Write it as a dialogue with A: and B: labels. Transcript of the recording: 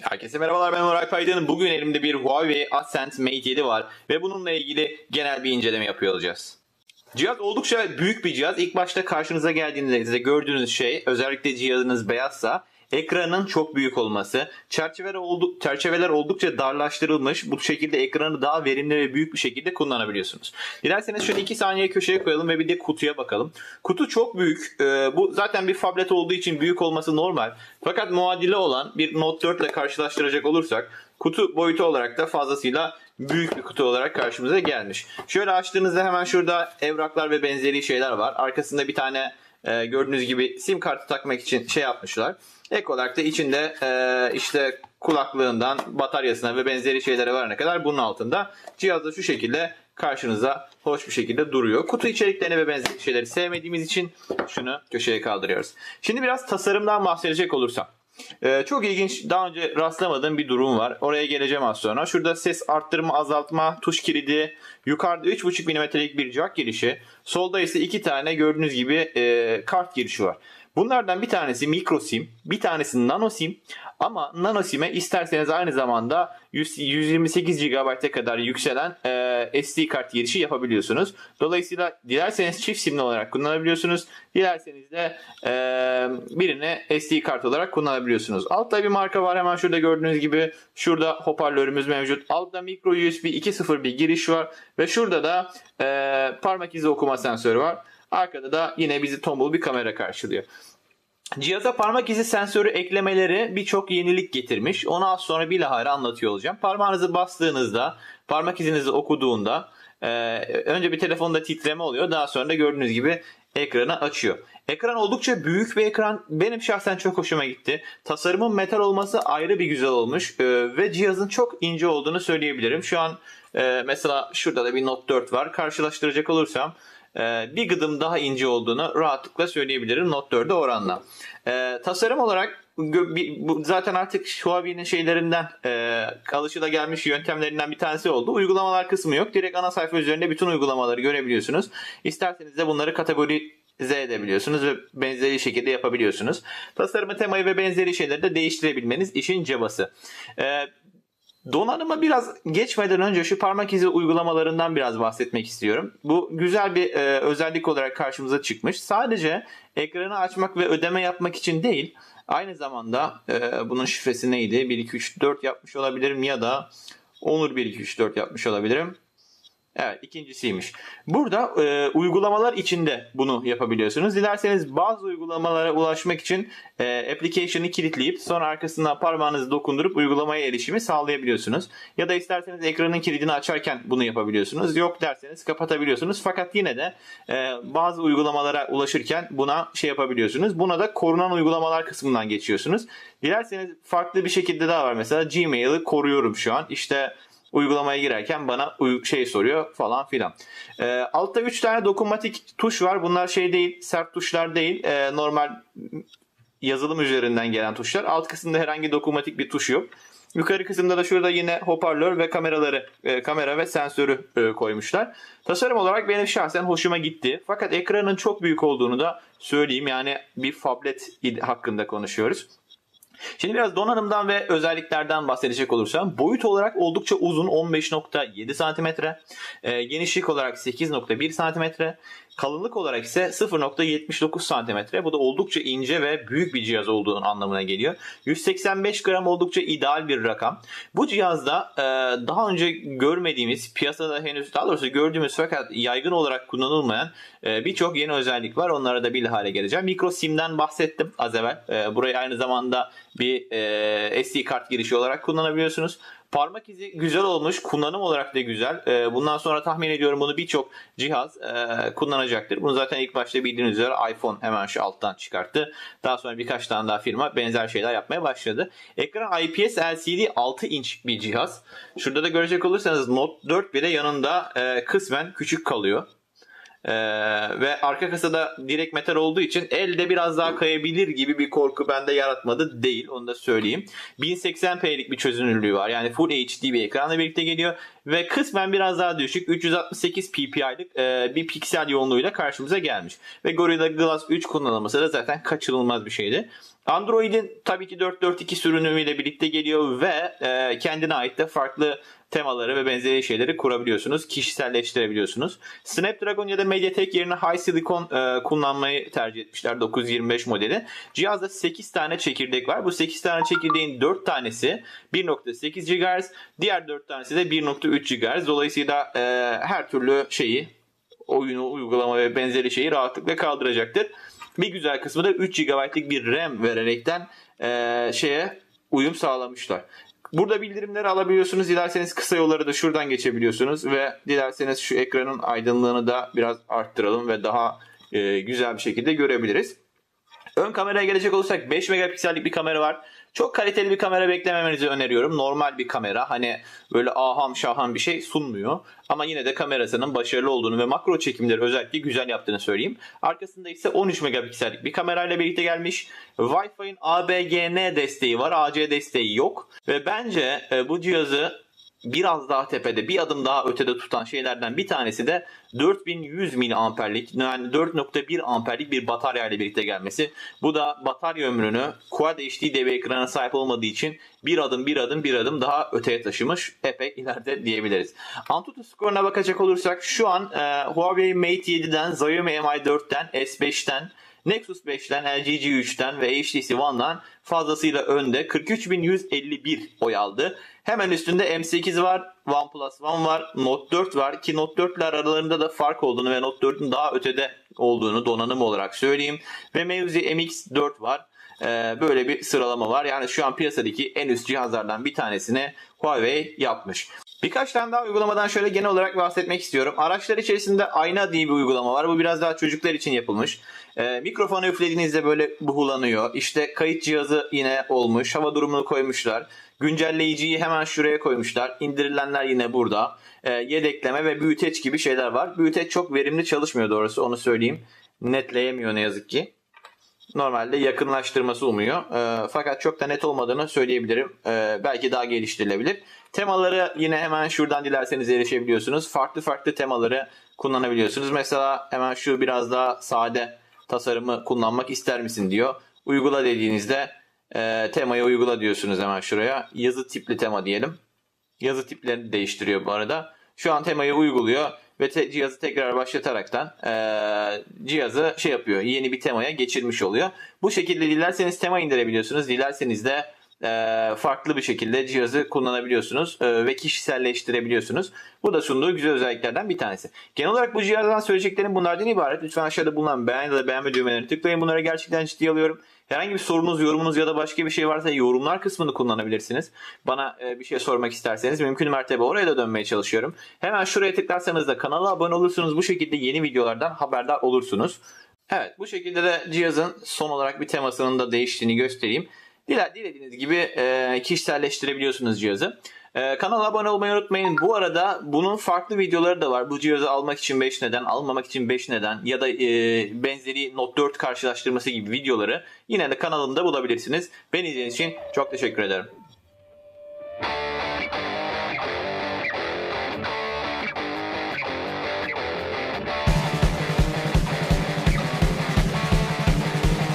A: Herkese merhabalar ben Oray Paydan. Bugün elimde bir Huawei Ascend Mate 7 var ve bununla ilgili genel bir inceleme yapıyor olacağız. Cihaz oldukça büyük bir cihaz. İlk başta karşınıza geldiğinizde gördüğünüz şey özellikle cihazınız beyazsa ekranın çok büyük olması. Çerçeveler, oldu, çerçeveler oldukça darlaştırılmış. Bu şekilde ekranı daha verimli ve büyük bir şekilde kullanabiliyorsunuz. Dilerseniz şöyle 2 saniye köşeye koyalım ve bir de kutuya bakalım. Kutu çok büyük. Ee, bu zaten bir fablet olduğu için büyük olması normal. Fakat muadili olan bir Note 4 ile karşılaştıracak olursak kutu boyutu olarak da fazlasıyla büyük bir kutu olarak karşımıza gelmiş. Şöyle açtığınızda hemen şurada evraklar ve benzeri şeyler var. Arkasında bir tane e, gördüğünüz gibi sim kartı takmak için şey yapmışlar. Ek olarak da içinde e, işte kulaklığından bataryasına ve benzeri şeylere varana kadar bunun altında cihazda şu şekilde karşınıza hoş bir şekilde duruyor. Kutu içeriklerini ve benzeri şeyleri sevmediğimiz için şunu köşeye kaldırıyoruz. Şimdi biraz tasarımdan bahsedecek olursam. Ee, çok ilginç daha önce rastlamadığım bir durum var. Oraya geleceğim az sonra. Şurada ses arttırma azaltma tuş kilidi. Yukarıda 3.5 mm'lik bir jack girişi. Solda ise iki tane gördüğünüz gibi e, kart girişi var. Bunlardan bir tanesi micro sim, bir tanesi nano sim. Ama nano sim'e isterseniz aynı zamanda 100, 128 GB'a kadar yükselen e, SD kart girişi yapabiliyorsunuz. Dolayısıyla dilerseniz çift simli olarak kullanabiliyorsunuz. Dilerseniz de e, birini SD kart olarak kullanabiliyorsunuz. Altta bir marka var hemen şurada gördüğünüz gibi. Şurada hoparlörümüz mevcut. Altta micro USB 2.0 bir giriş var. Ve şurada da e, parmak izi okuma sensörü var. Arkada da yine bizi tombul bir kamera karşılıyor. Cihaza parmak izi sensörü eklemeleri birçok yenilik getirmiş. Onu az sonra bilahare anlatıyor olacağım. Parmağınızı bastığınızda, parmak izinizi okuduğunda e, önce bir telefonda titreme oluyor. Daha sonra da gördüğünüz gibi ekranı açıyor. Ekran oldukça büyük bir ekran. Benim şahsen çok hoşuma gitti. Tasarımın metal olması ayrı bir güzel olmuş. E, ve cihazın çok ince olduğunu söyleyebilirim. Şu an e, mesela şurada da bir Note 4 var. Karşılaştıracak olursam bir gıdım daha ince olduğunu rahatlıkla söyleyebilirim Note 4'e oranla. E, tasarım olarak zaten artık Huawei'nin şeylerinden e, alışıla gelmiş yöntemlerinden bir tanesi oldu. Uygulamalar kısmı yok. Direkt ana sayfa üzerinde bütün uygulamaları görebiliyorsunuz. İsterseniz de bunları kategori Z edebiliyorsunuz ve benzeri şekilde yapabiliyorsunuz. Tasarımı, temayı ve benzeri şeyleri de değiştirebilmeniz işin cabası. Ee, Donanıma biraz geçmeden önce şu parmak izi uygulamalarından biraz bahsetmek istiyorum. Bu güzel bir e, özellik olarak karşımıza çıkmış. Sadece ekranı açmak ve ödeme yapmak için değil, aynı zamanda e, bunun şifresi neydi? 1 2 3 4 yapmış olabilirim ya da Onur 1 2 3 4 yapmış olabilirim. Evet ikincisiymiş. Burada e, uygulamalar içinde bunu yapabiliyorsunuz. Dilerseniz bazı uygulamalara ulaşmak için e, application'ı kilitleyip sonra arkasından parmağınızı dokundurup uygulamaya erişimi sağlayabiliyorsunuz. Ya da isterseniz ekranın kilidini açarken bunu yapabiliyorsunuz. Yok derseniz kapatabiliyorsunuz. Fakat yine de e, bazı uygulamalara ulaşırken buna şey yapabiliyorsunuz. Buna da korunan uygulamalar kısmından geçiyorsunuz. Dilerseniz farklı bir şekilde daha var. Mesela Gmail'i koruyorum şu an. İşte uygulamaya girerken bana şey soruyor falan filan. E, altta 3 tane dokunmatik tuş var. Bunlar şey değil, sert tuşlar değil. E, normal yazılım üzerinden gelen tuşlar. Alt kısımda herhangi dokunmatik bir tuş yok. Yukarı kısımda da şurada yine hoparlör ve kameraları, e, kamera ve sensörü e, koymuşlar. Tasarım olarak benim şahsen hoşuma gitti. Fakat ekranın çok büyük olduğunu da söyleyeyim. Yani bir fablet hakkında konuşuyoruz. Şimdi biraz donanımdan ve özelliklerden bahsedecek olursam boyut olarak oldukça uzun 15.7 cm, e, genişlik olarak 8.1 cm, kalınlık olarak ise 0.79 cm. Bu da oldukça ince ve büyük bir cihaz olduğunun anlamına geliyor. 185 gram oldukça ideal bir rakam. Bu cihazda e, daha önce görmediğimiz, piyasada henüz daha doğrusu gördüğümüz fakat yaygın olarak kullanılmayan e, birçok yeni özellik var. Onlara da bilahare geleceğim. Micro SIM'den bahsettim az evvel. E, burayı aynı zamanda bir e, SD kart girişi olarak kullanabiliyorsunuz. Parmak izi güzel olmuş. Kullanım olarak da güzel. E, bundan sonra tahmin ediyorum bunu birçok cihaz e, kullanacaktır. Bunu zaten ilk başta bildiğiniz üzere iPhone hemen şu alttan çıkarttı. Daha sonra birkaç tane daha firma benzer şeyler yapmaya başladı. Ekran IPS LCD 6 inç bir cihaz. Şurada da görecek olursanız Note 4 bile yanında e, kısmen küçük kalıyor. Ee, ve arka kasada direkt metal olduğu için elde biraz daha kayabilir gibi bir korku bende yaratmadı değil onu da söyleyeyim. 1080p'lik bir çözünürlüğü var yani Full HD bir ekranla birlikte geliyor ve kısmen biraz daha düşük 368 ppi'lık e, bir piksel yoğunluğuyla karşımıza gelmiş. Ve Gorilla Glass 3 kullanılması da zaten kaçınılmaz bir şeydi. Android'in tabii ki 4.4.2 sürümüyle birlikte geliyor ve e, kendine ait de farklı temaları ve benzeri şeyleri kurabiliyorsunuz. Kişiselleştirebiliyorsunuz. Snapdragon ya da MediaTek yerine High Silicon e, kullanmayı tercih etmişler 925 modeli. Cihazda 8 tane çekirdek var. Bu 8 tane çekirdeğin 4 tanesi 1.8 GHz, diğer 4 tanesi de 1.3 GHz. Dolayısıyla e, her türlü şeyi oyunu, uygulama ve benzeri şeyi rahatlıkla kaldıracaktır. Bir güzel kısmı da 3 GB'lık bir RAM vererekten e, şeye uyum sağlamışlar. Burada bildirimleri alabiliyorsunuz. Dilerseniz kısa yolları da şuradan geçebiliyorsunuz ve dilerseniz şu ekranın aydınlığını da biraz arttıralım ve daha e, güzel bir şekilde görebiliriz. Ön kameraya gelecek olursak 5 megapiksellik bir kamera var. Çok kaliteli bir kamera beklememenizi öneriyorum. Normal bir kamera hani böyle aham şaham bir şey sunmuyor. Ama yine de kamerasının başarılı olduğunu ve makro çekimleri özellikle güzel yaptığını söyleyeyim. Arkasında ise 13 megapiksellik bir kamerayla birlikte gelmiş. Wi-Fi'nin ABGN desteği var. AC desteği yok. Ve bence e, bu cihazı biraz daha tepede, bir adım daha ötede tutan şeylerden bir tanesi de 4100 miliamperlik yani 4.1 amperlik bir batarya ile birlikte gelmesi. Bu da batarya ömrünü Quad HD dev ekrana sahip olmadığı için bir adım bir adım bir adım daha öteye taşımış. Epey ileride diyebiliriz. Antutu skoruna bakacak olursak şu an e, Huawei Mate 7'den, Xiaomi Mi 4'ten, S5'ten Nexus 5'ten, LG G3'ten ve HTC One'dan fazlasıyla önde 43.151 oy aldı. Hemen üstünde M8 var, OnePlus One var, Note 4 var ki Note 4 ile aralarında da fark olduğunu ve Note 4'ün daha ötede olduğunu donanım olarak söyleyeyim. Ve Meizu MX4 var. Ee, böyle bir sıralama var. Yani şu an piyasadaki en üst cihazlardan bir tanesini Huawei yapmış. Birkaç tane daha uygulamadan şöyle genel olarak bahsetmek istiyorum. Araçlar içerisinde ayna diye bir uygulama var. Bu biraz daha çocuklar için yapılmış. Ee, mikrofonu üflediğinizde böyle buhulanıyor. İşte kayıt cihazı yine olmuş. Hava durumunu koymuşlar. Güncelleyiciyi hemen şuraya koymuşlar. İndirilenler yine burada. Ee, yedekleme ve büyüteç gibi şeyler var. Büyüteç çok verimli çalışmıyor doğrusu onu söyleyeyim. Netleyemiyor ne yazık ki normalde yakınlaştırması umuyor. E, fakat çok da net olmadığını söyleyebilirim. E, belki daha geliştirilebilir. Temaları yine hemen şuradan dilerseniz erişebiliyorsunuz. Farklı farklı temaları kullanabiliyorsunuz. Mesela hemen şu biraz daha sade tasarımı kullanmak ister misin diyor. Uygula dediğinizde e, temayı uygula diyorsunuz hemen şuraya. Yazı tipli tema diyelim. Yazı tiplerini değiştiriyor bu arada. Şu an temayı uyguluyor ve te- cihazı tekrar başlataraktan e, cihazı şey yapıyor. Yeni bir temaya geçirmiş oluyor. Bu şekilde dilerseniz tema indirebiliyorsunuz. Dilerseniz de e, farklı bir şekilde cihazı kullanabiliyorsunuz e, ve kişiselleştirebiliyorsunuz. Bu da sunduğu güzel özelliklerden bir tanesi. Genel olarak bu cihazdan söyleyeceklerim bunlardan ibaret. Lütfen aşağıda bulunan beğen ya da beğenme düğmelerini tıklayın. Bunları gerçekten ciddiye alıyorum. Herhangi bir sorunuz, yorumunuz ya da başka bir şey varsa yorumlar kısmını kullanabilirsiniz. Bana e, bir şey sormak isterseniz mümkün mertebe oraya da dönmeye çalışıyorum. Hemen şuraya tıklarsanız da kanala abone olursunuz. Bu şekilde yeni videolardan haberdar olursunuz. Evet bu şekilde de cihazın son olarak bir temasının da değiştiğini göstereyim. Diler, dilediğiniz gibi e, kişiselleştirebiliyorsunuz cihazı. E, kanala abone olmayı unutmayın. Bu arada bunun farklı videoları da var. Bu cihazı almak için 5 neden, almamak için 5 neden ya da e, benzeri Note 4 karşılaştırması gibi videoları yine de kanalımda bulabilirsiniz. Beni izlediğiniz için çok teşekkür ederim.